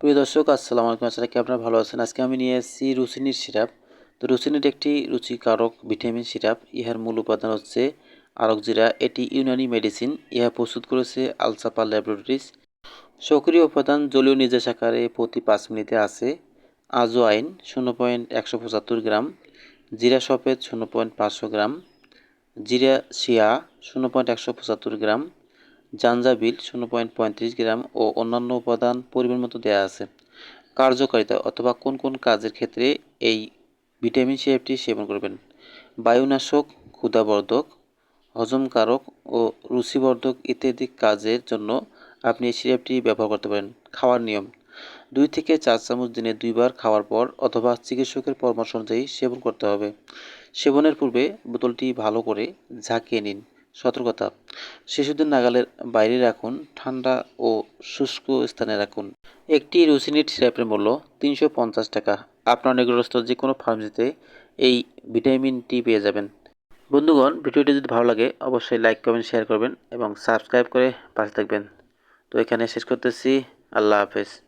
প্রিয় দর্শক, আসসালামু আলাইকুম। আসলে কি আপনারা ভালো আছেন। আজকে আমি নিয়ে এসেছি রুসিনির সিরাপ। তো রুসিনির একটি রুচিকারক ভিটামিন সিরাপ। ইহার মূল উপাদান হচ্ছে আরকজিরা এটি ইউনানি মেডিসিন। ইহা প্রস্তুত করেছে আলসাপা ল্যাবরেটরিজ। সক্রিয় উপাদান জলীয় নিজের আকারে প্রতি পাঁচ মিনিটে আছে। আজো আইন শূন্য পয়েন্ট একশো পঁচাত্তর গ্রাম। জিরা সফেদ শূন্য পয়েন্ট পাঁচশো গ্রাম। জিরা শিয়া শূন্য পয়েন্ট একশো পঁচাত্তর গ্রাম। জাঞ্জাবিল শূন্য পয়েন্ট পঁয়ত্রিশ গ্রাম ও অন্যান্য উপাদান পরিমাণ মতো দেওয়া আছে। কার্যকারিতা অথবা কোন কোন কাজের ক্ষেত্রে এই ভিটামিন সিরাপটি সেবন করবেন? বায়ুনাশক, ক্ষুধাবর্ধক, হজমকারক ও রুচিবর্ধক ইত্যাদি কাজের জন্য আপনি এই সিরাপটি ব্যবহার করতে পারেন। খাওয়ার নিয়ম, দুই থেকে চার চামচ দিনে দুইবার খাওয়ার পর অথবা চিকিৎসকের পরামর্শ অনুযায়ী সেবন করতে হবে। সেবনের পূর্বে বোতলটি ভালো করে ঝাঁকিয়ে নিন। সতর্কতা। শিশুদের নাগালের বাইরে রাখুন, ঠান্ডা ও শুষ্ক স্থানে রাখুন। একটি রুসিনিট সিরাপের মূল্য তিনশো পঞ্চাশ টাকা। আপনার নিকটস্থ যে কোনো ফার্মেসিতে এই ভিটামিনটি পেয়ে যাবেন। বন্ধুগণ, ভিডিওটি যদি ভালো লাগে, অবশ্যই লাইক, কমেন্ট, শেয়ার করবেন এবং সাবস্ক্রাইব করে পাশে থাকবেন। তো এখানে শেষ করতেছি। আল্লাহ হাফেজ।